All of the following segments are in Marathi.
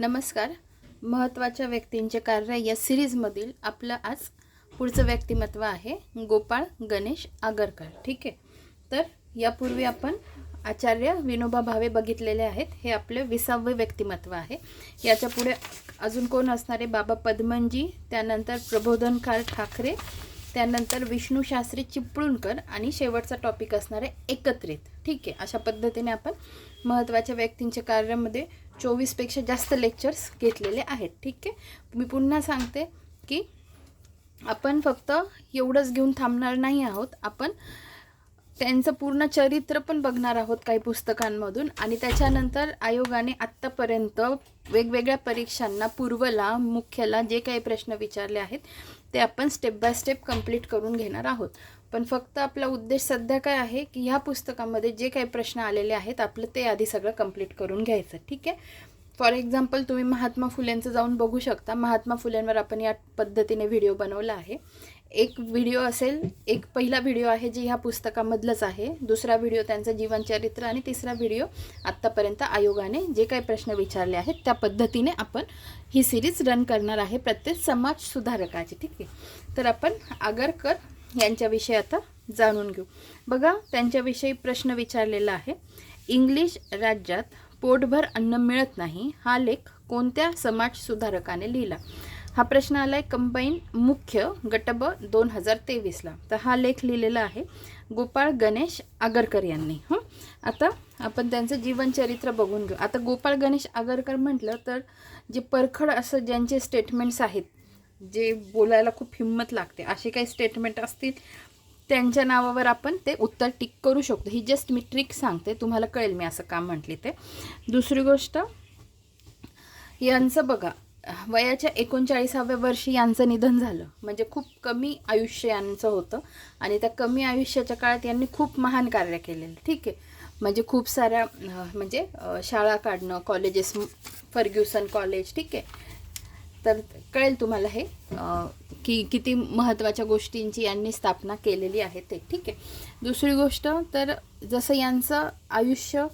नमस्कार. महत्त्वाच्या व्यक्तींचे कार्य या सिरीजमधील आपलं आज पुढचं व्यक्तिमत्व आहे गोपाळ गणेश आगरकर. ठीक आहे? तर यापूर्वी आपण आचार्य विनोबा भावे बघितलेले आहेत. हे आपले विसावे व्यक्तिमत्व आहे. याच्यापुढे अजून कोण असणारे बाबा पद्मनजी त्यानंतर प्रबोधनकार ठाकरे त्यानंतर विष्णू शास्त्री चिपळूणकर आणि शेवटचा टॉपिक असणारे एकत्रित. ठीक आहे? अशा पद्धतीने आपण महत्त्वाच्या व्यक्तींच्या कार्यामध्ये चोवीसपेक्षा जास्त लेक्चर्स घेतलेले आहेत ठीक आहे? मी पुन्हा सांगते की आपण फक्त एवढंच घेऊन थांबणार नाही आहोत. आपण त्यांचं पूर्ण चरित्र पण बघणार आहोत काही पुस्तकांमधून आणि त्याच्यानंतर आयोगाने आत्तापर्यंत वेगवेगळ्या परीक्षांना पूर्वला मुख्यला जे काही प्रश्न विचारले आहेत ते आपण स्टेप बाय स्टेप कंप्लीट करून घेणार आहोत. पण फक्त आपला उद्देश सध्या काय आहे की ह्या पुस्तकामध्ये जे काही प्रश्न आलेले आहेत आपलं ते आधी सगळं कंप्लीट करून घ्यायचं ठीक आहे? फॉर एक्झाम्पल तुम्ही महात्मा फुलेंचं जाऊन बघू शकता. महात्मा फुलेंवर आपण या पद्धतीने व्हिडिओ बनवला आहे. एक व्हिडिओ असेल एक पहिला व्हिडिओ आहे जे ह्या पुस्तकामधलंच आहे. दुसरा व्हिडिओ त्यांचं जीवनचरित्र आणि तिसरा व्हिडिओ आत्तापर्यंत आयोगाने जे काही प्रश्न विचारले आहेत त्या पद्धतीने आपण ही सिरीज रन करणार आहे प्रत्येक समाज सुधारकाची ठीक आहे? तर आपण आगरकर यांच्याविषयी आता जाणून घेऊ. बघा त्यांच्याविषयी प्रश्न विचारलेला आहे. इंग्लिश राज्यात पोटभर अन्न मिळत नाही हा लेख कोणत्या समाज सुधारकाने लिहिला? हा प्रश्न आलाय कंबाईन मुख्य गटब दोन हजार तेवीसला तर हा लेख लिहिलेला आहे गोपाळ गणेश आगरकर यांनी. हं? आता आपण त्यांचं जीवनचरित्र बघून घेऊ. आता गोपाळ गणेश आगरकर म्हटलं तर जे परखड असं ज्यांचे स्टेटमेंट्स आहेत जे बोलायला खूप हिंमत लागते असे काही स्टेटमेंट असतील त्यांच्या नावावर आपण ते उत्तर टिक करू शकतो. ही जस्ट मी ट्रिक सांगते तुम्हाला कळेल मी असं का म्हटली ते. दुसरी गोष्ट यांचं बघा वयाच्या एकोणचाळीसाव्या वर्षी यांचं निधन झालं. म्हणजे खूप कमी आयुष्य यांचं होतं आणि त्या कमी आयुष्याच्या काळात यांनी खूप महान कार्य केलेलं. ठीक आहे? म्हणजे खूप साऱ्या म्हणजे शाळा काढणं कॉलेजेस फर्ग्युसन कॉलेज ठीक आहे? तर कळेल तुम्हाला हे. की किती महत्त्वाच्या गोष्टींची यांनी स्थापना केलेली आहे ते. ठीक आहे. दुसरी गोष्ट तर जसं यांचं आयुष्य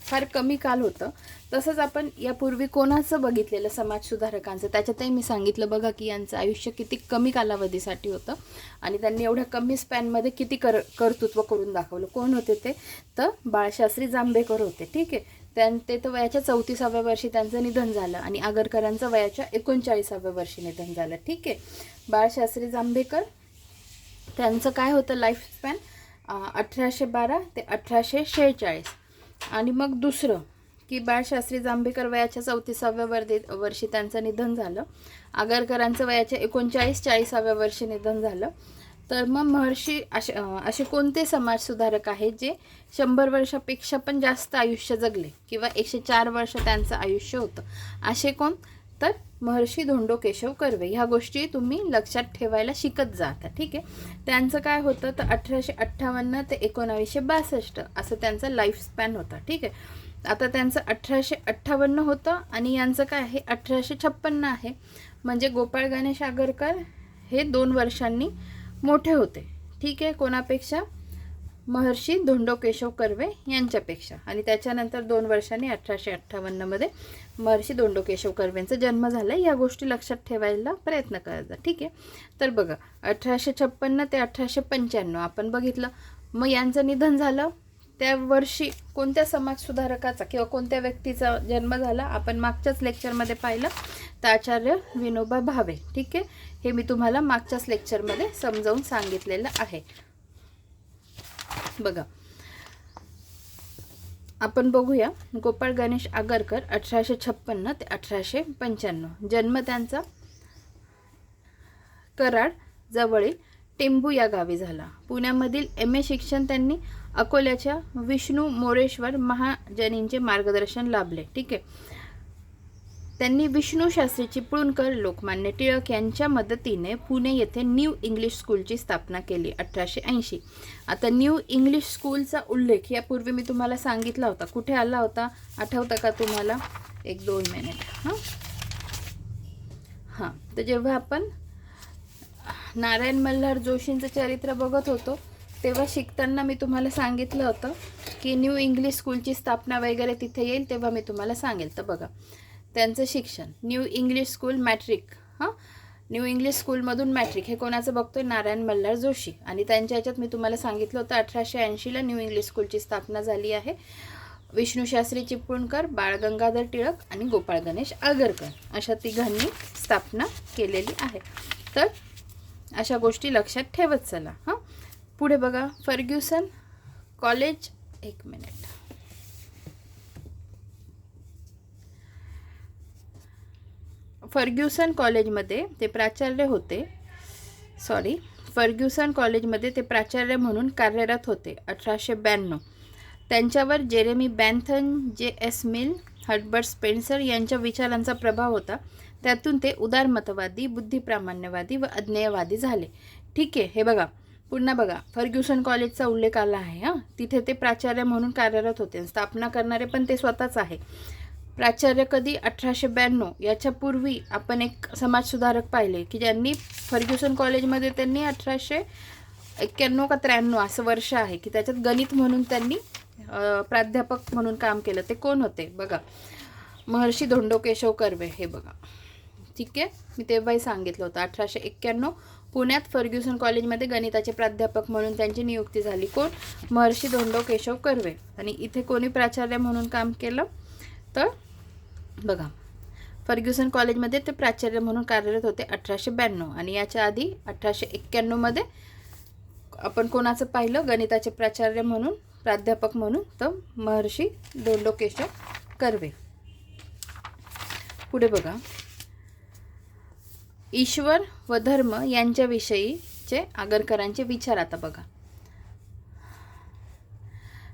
फार कमी काल होतं तसंच आपण यापूर्वी कोणाचं बघितलेलं समाजसुधारकांचं त्याच्यातही मी सांगितलं बघा की यांचं आयुष्य किती कमी कालावधीसाठी होतं आणि त्यांनी एवढ्या कमी स्पॅनमध्ये किती कर कर्तृत्व करून दाखवलं. कोण होते ते? तर बाळशास्त्री जांभेकर होते. ठीक आहे. त्यां ते तर वयाच्या चौतीसाव्या वर्षी त्यांचं निधन झालं आणि आगरकरांचं वयाच्या एकोणचाळीसाव्या वर्षी निधन झालं. ठीक आहे? बाळशास्त्री जांभेकर त्यांचं काय होतं लाईफ स्पॅन अठराशे बारा ते अठराशे शेहेचाळीस. आणि मग दुसरं की बाळशास्त्री जांभेकर वयाच्या चौतीसाव्या वर्दी वर्षी त्यांचं निधन झालं. आगरकरांचं वयाच्या एकोणचाळीस चाळीसाव्या वर्षी निधन झालं. तर मग महर्षी असे असे कोणते समाजसुधारक आहेत जे शंभर वर्षापेक्षा पण जास्त आयुष्य जगले किंवा एकशे चार वर्ष त्यांचं आयुष्य होतं? असे कोण? तर महर्षी धोंडो केशव कर्वे. ह्या गोष्टी तुम्ही लक्षात ठेवायला शिकत जाता ठीक आहे? त्यांचं काय होतं? तर अठराशे अठ्ठावन्न ते एकोणावीसशे बासष्ट असं त्यांचं लाईफ स्पॅन होता ठीक आहे? आता त्यांचं अठराशे अठ्ठावन्न होतं आणि यांचं काय आहे? अठराशे छप्पन्न आहे. म्हणजे गोपाळ गणेश आगरकर हे दोन वर्षांनी मोठे होते. ठीक आहे? कोणापेक्षा? महर्षी धोंडो केशव कर्वे यांच्यापेक्षा. आणि त्याच्यानंतर दोन वर्षांनी अठराशे अठ्ठावन्नमध्ये महर्षी धोंडो केशव कर्वेंचा जन्म झाला. या गोष्टी लक्षात ठेवायला प्रयत्न करायचा. ठीक आहे? तर बघा अठराशे छप्पन्न ते अठराशे पंच्याण्णव आपण बघितलं. मग यांचं निधन झालं? त्या वर्षी कोणत्या समाजसुधारकाचा किंवा कोणत्या व्यक्तीचा जन्म झाला आपण मागच्याच लेक्चरमध्ये पाहिलं. तर आचार्य विनोबा भावे ठीक आहे? हे मी तुम्हाला मागच्याच लेक्चरमध्ये समजावून सांगितलेलं आहे. बघा. आपण बघूया. गोपाळ गणेश आगरकर अठराशे छप्पन्न ते अठराशे पंच्याण्णव. जन्म त्यांचा कराड जवळील टेंबू या गावी झाला. पुण्यामधील एम ए शिक्षण त्यांनी अकोल्याच्या विष्णू मोरेश्वर महाजनींचे मार्गदर्शन लाभले. ठीक आहे. त्यांनी विष्णू शास्त्री चिपळूणकर लोकमान्य टिळक यांच्या मदतीने पुणे येथे न्यू इंग्लिश स्कूलची स्थापना केली अठराशे ऐंशी. आता न्यू इंग्लिश स्कूलचा उल्लेख यापूर्वी मी तुम्हाला सांगितला होता. कुठे आला होता? आठवतं का तुम्हाला? एक दोन मिनिट. हां? हां. तर जेव्हा आपण नारायण मल्हार जोशींचं चरित्र बघत होतो तेव्हा शिकताना मी तुम्हाला सांगितलं होतं की न्यू इंग्लिश स्कूलची स्थापना वगैरे तिथे येईल तेव्हा मी तुम्हाला सांगेल. तर बघा त्यांचं शिक्षण न्यू इंग्लिश स्कूल मॅट्रिक हां? न्यू इंग्लिश स्कूलमधून मॅट्रिक हे कोणाचं बघतोय? नारायण मल्हार जोशी. आणि त्यांच्या याच्यात मी तुम्हाला सांगितलं होतं अठराशे ऐंशीला न्यू इंग्लिश स्कूलची स्थापना झाली आहे. विष्णू शास्त्री चिपळूणकर बाळ गंगाधर टिळक आणि गोपाळ गणेश आगरकर अशा तिघांनी स्थापना केलेली आहे. तर अशा गोष्टी लक्षात ठेवत चला हां? पुढे बघा. फर्ग्युसन कॉलेज एक मिनिट. फर्ग्युसन कॉलेजमध्ये ते प्राचार्य होते. सॉरी फर्ग्युसन कॉलेजमध्ये ते प्राचार्य म्हणून कार्यरत होते अठराशे ब्याण्णव. त्यांच्यावर जेरेमी बॅन्थन जे एस मिल हटबर्ट स्पेन्सर यांच्या विचारांचा प्रभाव होता. त्यातून ते उदारमतवादी बुद्धिप्रामाण्यवादी व अज्ञेयवादी झाले. ठीक आहे हे बघा. पुन्हा बघा फर्ग्युसन कॉलेजचा उल्लेख आला आहे हां. तिथे ते प्राचार्य म्हणून कार्यरत होते. स्थापना करणारे पण ते स्वतःच आहे. प्राचार्य कधी? अठराशे ब्याण्णव. याच्यापूर्वी आपण एक समाजसुधारक पाहिले की ज्यांनी फर्ग्युसन कॉलेजमध्ये त्यांनी अठराशे एक्क्याण्णव का त्र्याण्णव असं वर्ष आहे की त्याच्यात गणित म्हणून त्यांनी प्राध्यापक म्हणून काम केलं. ते कोण होते? बघा महर्षी धोंडो केशव कर्वे. हे बघा. ठीक आहे? मी तेव्हाही सांगितलं होतं. अठराशे एक्क्याण्णव पुण्यात फर्ग्युसन कॉलेजमध्ये गणिताचे प्राध्यापक म्हणून त्यांची नियुक्ती झाली. कोण? महर्षी धोंडो केशव कर्वे. आणि इथे कोणी प्राचार्य म्हणून काम केलं? तर बघा फर्ग्युसन कॉलेजमध्ये ते प्राचार्य म्हणून कार्यरत होते अठराशे ब्याण्णव. आणि याच्या आधी अठराशे एक्क्याण्णवमध्ये आपण कोणाचं पाहिलं? गणिताचे प्राचार्य म्हणून प्राध्यापक म्हणून तर महर्षी धोंडो केशव कर्वे. पुढे बघा. ईश्वर व धर्म यांच्याविषयीचे आगरकरांचे विचार आता बघा.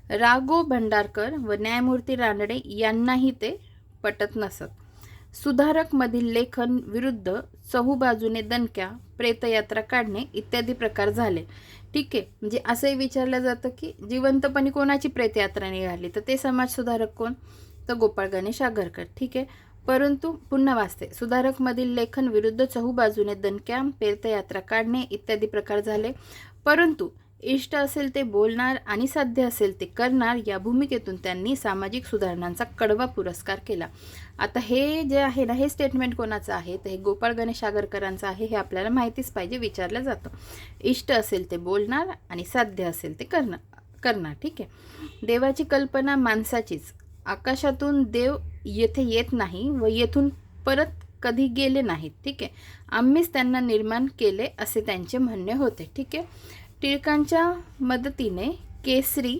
रागो भंडारकर व न्यायमूर्ती रानडे यांनाही ते पटत नसत. सुधारकमधील लेखन विरुद्ध चहूबाजूने दणक्या प्रेतयात्रा काढणे इत्यादी प्रकार झाले. ठीक आहे म्हणजे असंही विचारलं जातं की जिवंतपणी कोणाची प्रेतयात्रा निघाली? तर ते समाजसुधारक कोण? तर गोपाळ गणेश आगरकर. ठीक आहे परंतु पुन्हा वाचते. सुधारकमधील लेखन विरुद्ध चहूबाजूने दणक्या पेरतयात्रा काढणे इत्यादी प्रकार झाले. परंतु इष्ट असेल ते बोलणार आणि साध्य असेल ते करणार या भूमिकेतून त्यांनी सामाजिक सुधारणांचा कडवा पुरस्कार केला. आता हे जे आहे ना हे स्टेटमेंट कोणाचं आहे? तर हे गोपाळ गणेश आगरकरांचं आहे हे आपल्याला माहितीच पाहिजे विचारलं जातं. इष्ट असेल ते बोलणार आणि साध्य असेल ते करणार करणार. ठीक आहे. देवाची कल्पना माणसाचीच. आकाशातून देव येथे येत नाही व येथून परत कधी गेले नाहीत ठीक आहे? आम्हीच त्यांना निर्माण केले असे त्यांचे म्हणणे होते ठीक आहे? टिळकांच्या मदतीने केसरी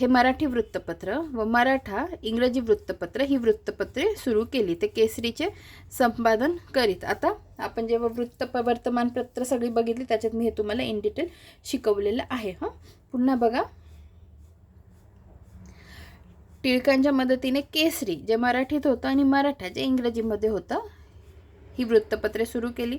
हे मराठी वृत्तपत्र व मराठा इंग्रजी वृत्तपत्र ही वृत्तपत्रे सुरू केली. ते केसरीचे संपादन करीत. आता आपण जेव्हा वृत्त वर्तमानपत्र सगळी बघितली त्याच्यात मी हे तुम्हाला इन डिटेल शिकवलेलं आहे हां? पुन्हा बघा. टिळकांच्या मदतीने केसरी जे मराठीत होतं आणि मराठा जे इंग्रजीमध्ये होतं ही वृत्तपत्रे सुरू केली.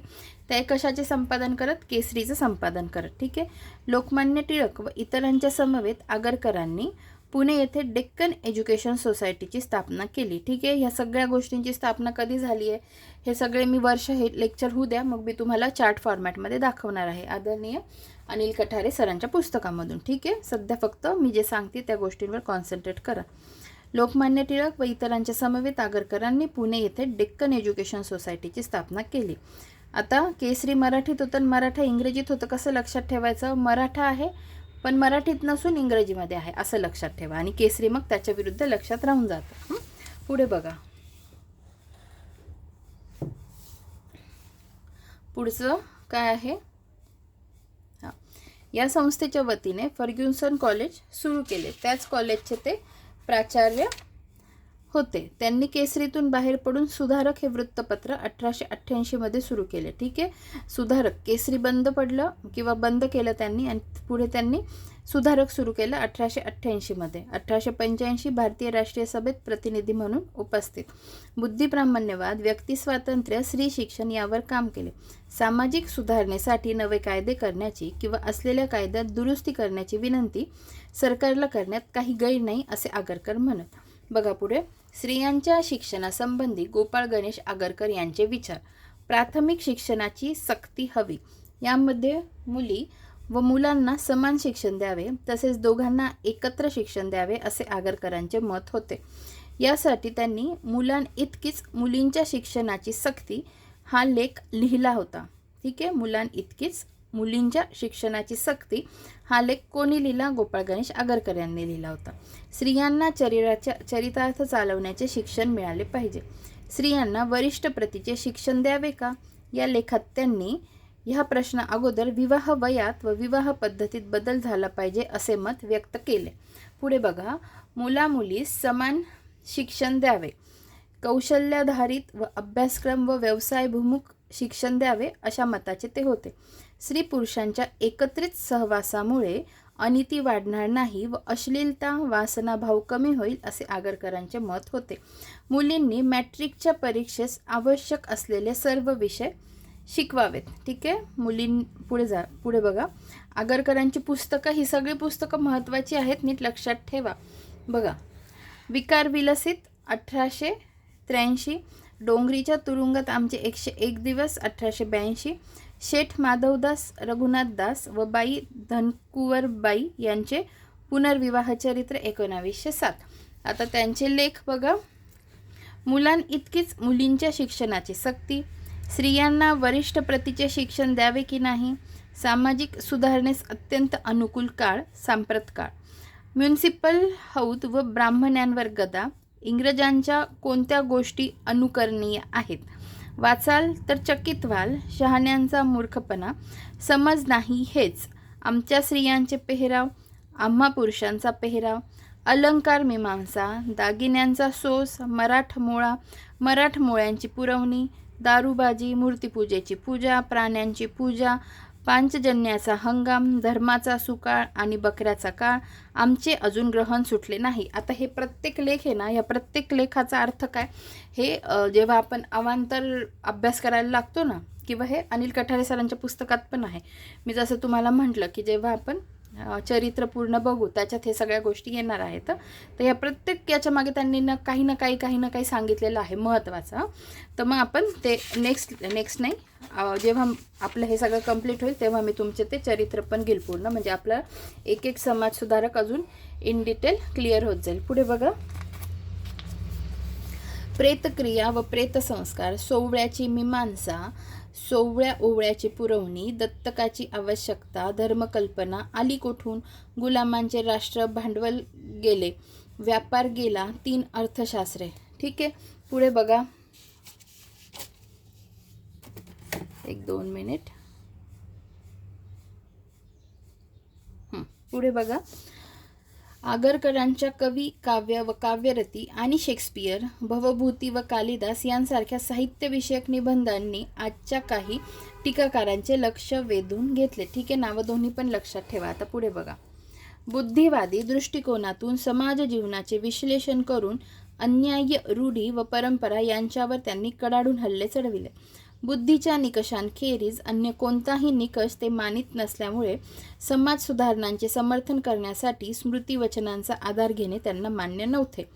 त्या कशाचे संपादन करत? केसरीचं संपादन करत. ठीक आहे? लोकमान्य टिळक व इतरांच्या समवेत आगरकरांनी पुणे येथे डेक्कन एज्युकेशन सोसायटीची स्थापना केली. ठीक आहे? ह्या सगळ्या गोष्टींची स्थापना कधी झाली आहे? हे सगळे मी वर्ष हे लेक्चर होऊ द्या. मग मी तुम्हाला चार्ट फॉर्मॅटमध्ये दाखवणार आहे. आदरणीय अनिल कठारे सरांच्या पुस्तकामधून. ठीक आहे? सध्या फक्त मी जे सांगते त्या गोष्टींवर कॉन्सन्ट्रेट करा. लोकमान्य टिळक व इतरांच्या समवेत आगरकरांनी पुणे येथे डेक्कन एज्युकेशन सोसायटीची स्थापना केली. आता केसरी मराठीत होतं मराठा इंग्रजीत होतं कसं लक्षात ठेवायचं? मराठा आहे पण मराठीत नसून इंग्रजीमध्ये आहे असं लक्षात ठेवा. आणि केसरी मग त्याच्या विरुद्ध लक्षात राहून जातं. पुढे बघा. पुढचं काय आहे? या संस्थेच्या वतीने फर्ग्युसन कॉलेज सुरू केले. त्याच कॉलेजचे ते प्राचार्य होते. त्यांनी केसरीतून बाहेर पडून सुधारक हे वृत्तपत्र अठराशे अठ्ठ्याऐंशीमध्ये सुरू केले. ठीक आहे? सुधारक केसरी बंद पडलं किंवा बंद केलं त्यांनी आणि पुढे त्यांनी सुधारक सुरू केलं अठराशे अठ्ठ्याऐंशीमध्ये अठराशे पंच्याऐंशी भारतीय राष्ट्रीय सभेत प्रतिनिधी म्हणून उपस्थित. बुद्धिप्रामाण्यवाद व्यक्तिस्वातंत्र्य स्त्री शिक्षण यावर काम केले. सामाजिक सुधारणेसाठी नवे कायदे करण्याची किंवा असलेल्या कायद्यात दुरुस्ती करण्याची विनंती सरकारला करण्यात काही गैर नाही असे आगरकर म्हणत. बघा पुढे. स्त्रियांच्या शिक्षणासंबंधी गोपाळ गणेश आगरकर यांचे विचार. प्राथमिक शिक्षणाची सक्ती हवी. यामध्ये मुली व मुलांना समान शिक्षण द्यावे तसेच दोघांना एकत्र शिक्षण द्यावे असे आगरकरांचे मत होते. यासाठी त्यांनी मुलांइतकीच मुलींच्या शिक्षणाची सक्ती हा लेख लिहिला होता. ठीक आहे? मुलांइतकीच मुलींच्या शिक्षणाची सक्ती हा लेख कोणी लिहिला? गोपाळ गणेश आगरकर यांनी लिहिला होता. स्त्रियांना चरिराच्या चरितार्थ चालवण्याचे शिक्षण मिळाले पाहिजे. स्त्रियांना वरिष्ठ प्रतीचे शिक्षण द्यावे का? या लेखात त्यांनी ह्या प्रश्ना अगोदर विवाह वयात व विवाह पद्धतीत बदल झाला पाहिजे असे मत व्यक्त केले. पुढे बघा. मुलामुली समान शिक्षण द्यावे. कौशल्याधारित व अभ्यासक्रम व व्यवसायभिमुख शिक्षण द्यावे अशा मताचे ते होते. स्त्री पुरुषांच्या एकत्रित सहवासामुळे अनिती वाढणार नाही व अश्लीलता वासनाभाव कमी होईल असे आगरकरांचे मत होते. मुलींनी मॅट्रिकच्या परीक्षेस आवश्यक असलेले सर्व विषय शिकवावेत. ठीक आहे? मुलीं पुढे जा पुढे बघा. आगरकरांची पुस्तकं ही सगळी पुस्तकं महत्त्वाची आहेत नीट लक्षात ठेवा. बघा. विकार विलसित अठराशे त्र्याऐंशी. डोंगरीच्या तुरुंगात आमचे एकशे एक दिवस अठराशे ब्याऐंशी. शेठ माधवदास रघुनाथदास व बाई धनकुवरबाई यांचे पुनर्विवाह चरित्र एकोणावीसशे सात. आता त्यांचे लेख बघा. मुलां इतकीच मुलींच्या शिक्षणाची सक्ती. स्त्रियांना वरिष्ठ प्रतीचे शिक्षण द्यावे की नाही? सामाजिक सुधारणेस अत्यंत अनुकूल काळ सांप्रत काळ. म्युन्सिपल हौद व ब्राह्मणांवर गदा. इंग्रजांच्या कोणत्या गोष्टी अनुकरणीय आहेत? वाचाल तर चकित व्हाल शहाण्यांचा मूर्खपणा. समज नाही हेच. आमच्या स्त्रियांचे पेहराव आम्हा पुरुषांचा पेहराव. अलंकार मीमांसा दागिन्यांचा सोस मराठमोळा मराठमोळ्यांची पुरवणी दारूबाजी मूर्तीपूजेची पूजा प्राण्यांची पूजा पांचजन्याचा हंगाम धर्माचा सुकाळ आणि बकऱ्याचा काळ आमचे अजून ग्रहण सुटले नाही. आता हे प्रत्येक लेख आहे ना या प्रत्येक लेखाचा अर्थ काय? हे जेव्हा आपण अवांतर अभ्यास करायला लागतो ना किंवा हे अनिल कठारे सरांच्या पुस्तकात पण आहे. मी जसं तुम्हाला म्हटलं की जेव्हा आपण चरित्र पूर्ण बघू त्याच्यात हे सगळ्या गोष्टी येणार आहेत. तर या प्रत्येक याच्या मागे त्यांनी ना काही ना काही काही ना काही सांगितलेलं आहे महत्त्वाचं तर मग आपण ते नेक्स्ट नेक्स्ट नाही जेव्हा आपलं हे सगळं कंप्लीट होईल तेव्हा मी तुमचे ते चरित्र पण घेईल पूर्ण. म्हणजे आपलं एक एक समाज सुधारक अजून इन डिटेल क्लिअर होत जाईल. पुढे बघा. प्रेतक्रिया व प्रेतसंस्कार सोवळ्याची मीमांसा सोवळ्या ओवळ्याची पुरवणी दत्तकाची आवश्यकता धर्मकल्पना आली कोठून? गुलामांचे राष्ट्र भांडवल गेले. व्यापार गेला तीन अर्थशास्त्रे. ठीक आहे पुढे बघा. एक दोन मिनिट. पुढे बघा. आगरकरांच्या कवी काव्य व काव्यरती आणि शेक्सपियर भवभूती व कालिदास यांसारख्या साहित्यविषयक निबंधांनी आजच्या काही टीकाकारांचे लक्ष वेधून घेतले. ठीक आहे नावं दोन्ही पण लक्षात ठेवा. आता पुढे बघा. बुद्धिवादी दृष्टिकोनातून समाज जीवनाचे विश्लेषण करून अन्याय्य रूढी व परंपरा यांच्यावर त्यांनी कडाडून हल्ले चढविले. बुद्धीच्या निकषांखेरीज अन्य कोणताही निकष ते मानित नसल्यामुळे समाज सुधारणांचे समर्थन करण्यासाठी स्मृतिवचनांचा आधार घेणे त्यांना मान्य नव्हते.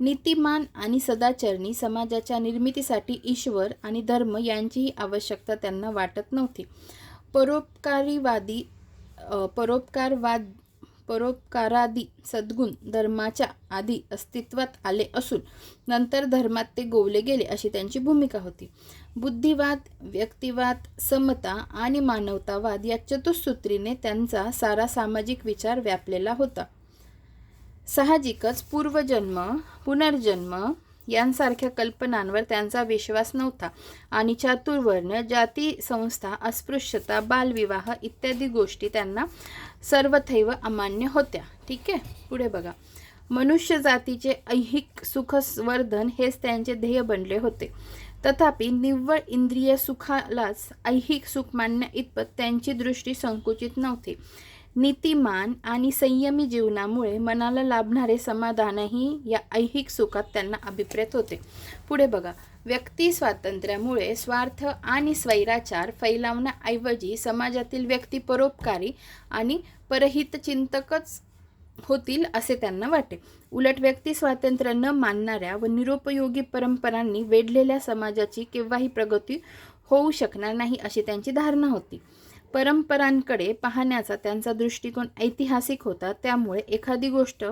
नीतिमान आणि सदाचरणी समाजाच्या निर्मितीसाठी ईश्वर आणि धर्म यांचीही आवश्यकता त्यांना वाटत नव्हती. परोपकारीवादी परोपकारवाद परोपकारादी सद्गुण धर्माच्या आधी अस्तित्वात आले असून नंतर धर्मात ते गोवले गेले अशी त्यांची भूमिका होती. बुद्धिवाद व्यक्तिवाद समता आणि मानवतावाद या चतुसूत्रीने त्यांचा सारा सामाजिक विचार व्यापलेला होता. साहजिकच पूर्वजन्म पुनर्जन्म यांसारख्या कल्पनांवर त्यांचा विश्वास नव्हता. आणि चातुर्वर्ण जाती संस्था अस्पृश्यता बालविवाह इत्यादी गोष्टी त्यांना सर्वथैव अमान्य होत्या. ठीक आहे? पुढे बघा. मनुष्य जातीचे ऐहिक सुखवर्धन हेच त्यांचे ध्येय बनले होते. तथापि निव्वळ इंद्रिय सुखालाच ऐहिक सुख मानण्या इतपत त्यांची दृष्टी संकुचित नव्हती. नीतिमान आणि संयमी जीवनामुळे मनाला लाभणारे समाधानही या ऐहिक सुखात त्यांना अभिप्रेत होते. पुढे बघा. व्यक्ती स्वातंत्र्यामुळे स्वार्थ आणि स्वैराचार फैलावण्याऐवजी समाजातील व्यक्ती परोपकारी आणि परहितचिंतकच होतील असे त्यांना वाटे. उलट व्यक्ती स्वातंत्र्य न मानणाऱ्या व निरुपयोगी परंपरांनी वेढलेल्या समाजाची केव्हाही प्रगती होऊ शकणार नाही अशी त्यांची धारणा होती. परंपरांकडे पाहण्याचा त्यांचा दृष्टिकोन ऐतिहासिक होता. त्यामुळे एखादी गोष्ट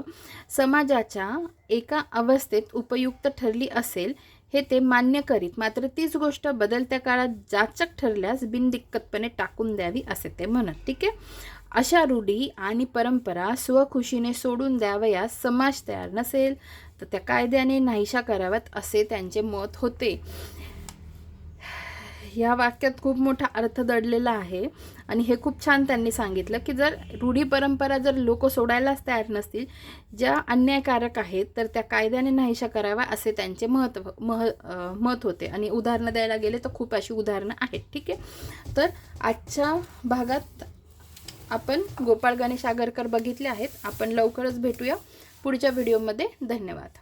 समाजाच्या एका अवस्थेत उपयुक्त ठरली असेल हे ते मान्य करीत. मात्र तीच गोष्ट बदलत्या काळात जाचक ठरल्यास बिनदिक्कतपणे टाकून द्यावी असे ते म्हणत. ठीक आहे? अशा रूढी आणि परंपरा स्वखुशीने सोडून द्यावयास समाज तयार नसेल तर त्या कायद्याने नाहीशा कराव्यात असे त्यांचे मत होते. ह्या वाक्यात खूप मोठा अर्थ दडलेला आहे. आणि हे खूप छान त्यांनी सांगितलं की जर रूढी परंपरा जर लोक सोडायलाच तयार नसतील ज्या अन्यायकारक आहेत तर त्या कायद्याने नाहीशा कराव्या असे त्यांचे महत्त्व मह मत होते. आणि उदाहरणं द्यायला गेले तर खूप अशी उदाहरणं आहेत. ठीक आहे? तर आजच्या भागात आपण गोपाळ गणेश आगरकर बघितले आहेत. आपण लवकरच भेटूया. पुढच्या व्हिडिओमध्ये धन्यवाद.